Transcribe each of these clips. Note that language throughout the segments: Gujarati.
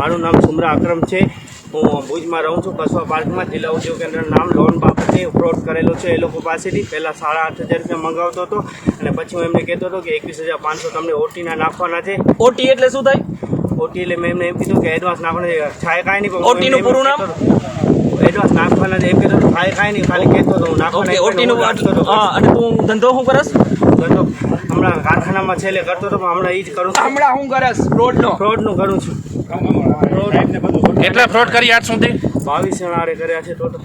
મારું નામ સુમરા અક્રમ છે. હું ભુજમાં રહું છું કસવા પાર્કમાં જિલ્લા ઉદ્યોગ કેન્દ્રનું નામ લોન બાબતે ફ્રોડ કરેલો છે એ લોકો પાસેથી. પહેલાં સાડા આઠ હજાર રૂપિયા મંગાવતો હતો અને પછી હું એમને કહેતો હતો કે એકવીસ હજાર પાંચસો તમને ઓટીના નાખવાના છે. ઓટી એટલે શું થાય? ઓટી એટલે મેં એમને એમ કીધું કે એડવાન્સ નાખવાના છે. કાંઈ નહીં પણ OT નું પૂરું નામ? એડવાન્સ નાખવાના છે. એમ કીધું થાય કાંઈ નહીં ખાલી કહેતો હતો નાખવાના ઓટીનું હું અને તું ધંધો શું કરસ? ધંધો હમણાં કારખાનામાં છેલ્લે કરતો હતો પણ હમણાં એ જ કરું છું. હમણાં હું કરસ? ફ્રોડનો ફ્રોડનું કરું છું. કેટલા ફ્રોડ કરી આજ સુધી? બાવીસ જણા કર્યા છે ટોટલ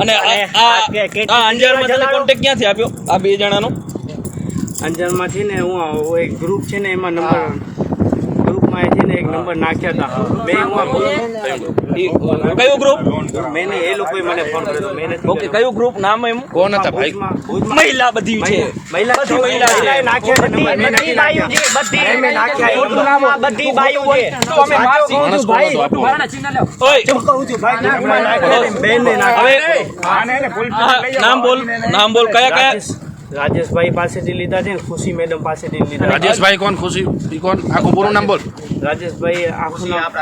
અને આ- અંજારમાં તને કોન્ટેક્ટ ક્યાંથી આપ્યો? આ બે જણાનો? અંજારમાં છે ને હું એક ગ્રુપ છે ને એમાં નંબર ગ્રુપમાં છે નંબર નાખ્યા હતા મેં હું ઈ કયું ગ્રુપ મેને એ લોકોએ મને ફોન કર્યો મેને ઓકે કયું ગ્રુપ નામ એમ કોણ હતા ભાઈ? મહિલા બધી છે. મહિલા બધી મહિલા છે. મહિલાએ નાખ્યા છે. બધી મેં નથી નાખ્યા. નાખ્યા. બધી બાયો છે. તો અમે માર કહું છું ભાઈ. મારા ચિહ્ન લ્યો. ઓય. ચૂપ કહું છું, ભાઈ. નાખ્યા બેન ને નાખ્યા. હવે નામ બોલ નામ બોલ કયા કયા? રાજેશભાઈ પાસેથી લીધા છે ને ખુશી મેડમ પાસેથી લીધા છે. રાજેશભાઈ કોણ? ખુશી? ઈ કોણ? આખું પૂરું નામ બોલ. રાજેશભાઈ આખું નામ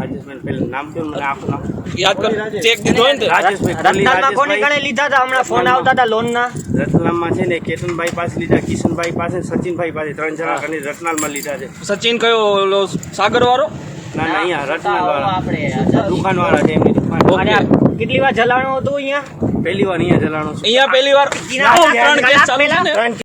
રાજેશભાઈ પેલું નામ કેવું મને આખું નામ? યાદ કર ચેક દીધો ને રાજેશભાઈ રતનામાં કોની રાજેશભાઈ લીધા હતા? હમણાં ફોન આવતા હતા લોનના. છે ને કેતનભાઈ પાસે લીધા કિશનભાઈ પાસે ને સચિનભાઈ પાસે. ત્રણ જણા કરીને રતનાલમાં લીધા છે. સચિન કયો ઓલો સાગર વાળો ના ના અહીંયા રતનાલ વાળા દુકાન વાળા છે એમની દુકાન. કેટલી વાર જલાણું હતું અહીંયા? પહેલી વાર અહીંયા જલાણું અહીંયા પહેલી વાર ત્રણ કેસ ચાલુ છે ને.